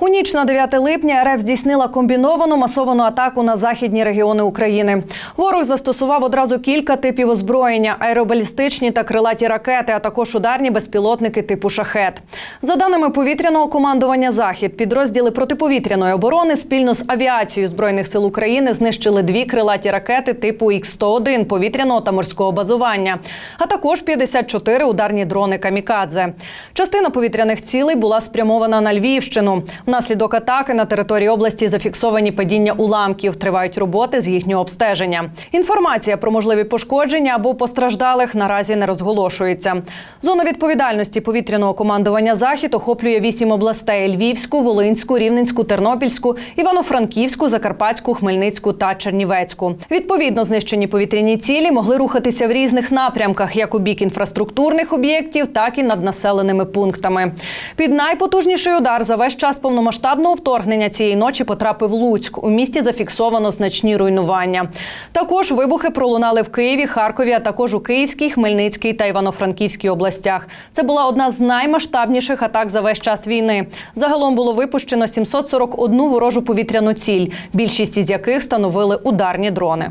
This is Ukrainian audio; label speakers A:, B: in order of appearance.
A: У ніч на 9 липня РФ здійснила комбіновану масовану атаку на західні регіони України. Ворог застосував одразу кілька типів озброєння: аеробалістичні та крилаті ракети, а також ударні безпілотники типу шахет. За даними повітряного командування Захід, підрозділи протиповітряної оборони спільно з авіацією збройних сил України знищили дві крилаті ракети типу Х-101 повітряного та морського базування, а також 54 ударні дрони камікадзе. Частина повітряних цілей була спрямована на Львівщину. Внаслідок атаки на території області зафіксовані падіння уламків. Тривають роботи з їхнього обстеження. Інформація про можливі пошкодження або постраждалих наразі не розголошується. Зона відповідальності повітряного командування Захід охоплює вісім областей: Львівську, Волинську, Рівненську, Тернопільську, Івано-Франківську, Закарпатську, Хмельницьку та Чернівецьку. Відповідно, знищені повітряні цілі могли рухатися в різних напрямках, як у бік інфраструктурних об'єктів, так і над населеними пунктами. Під найпотужніший удар за весь час повномасштабного вторгнення цієї ночі потрапив Луцьк. У місті зафіксовано значні руйнування. Також вибухи пролунали в Києві, Харкові, а також у Київській, Хмельницькій та Івано-Франківській областях. Це була одна з наймасштабніших атак за весь час війни. Загалом було випущено 741 ворожу повітряну ціль, більшість із яких становили ударні дрони.